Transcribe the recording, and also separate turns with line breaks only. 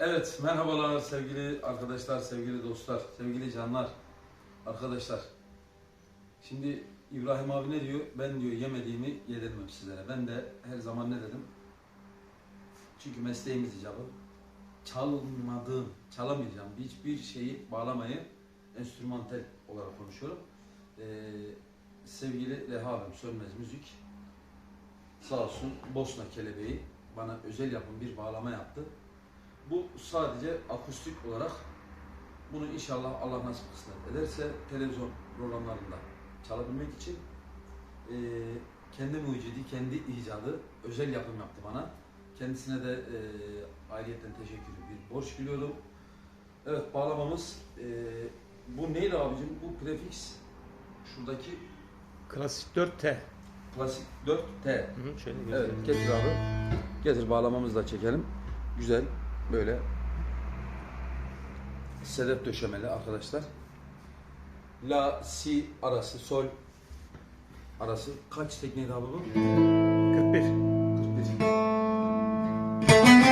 Evet, merhabalar sevgili arkadaşlar, sevgili dostlar, sevgili canlar, arkadaşlar. Şimdi İbrahim abi ne diyor? Ben diyor yemediğimi yedirmem sizlere. Ben de her zaman ne dedim? Çünkü mesleğimiz icabı. Çalmadığım, çalamayacağım hiçbir şeyi bağlamayı enstrümantal olarak konuşuyorum. Ee, sevgili Reha abim Sönmez Müzik sağ olsun Bosna Kelebeği bana özel yapım bir bağlama yaptı. Bu sadece akustik olarak bunu inşallah Allah nasip kısmet ederse televizyon programlarında çalabilmek için eee kendi mucidi, kendi icadı özel yapım yaptı bana. Kendisine de eee ayrıyeten teşekkür bir borç biliyorum. Evet bağlamamız eee, bu neydi abicim? Bu prefiks şuradaki
Klasik 4T.
klasik 4T.
Hı hı, şöyle
Evet getir abi. Getir bağlamamızı da çekelim. Güzel böyle sedef döşemeli arkadaşlar. La, si arası, sol arası. Kaç tekneydi abi bu?
41.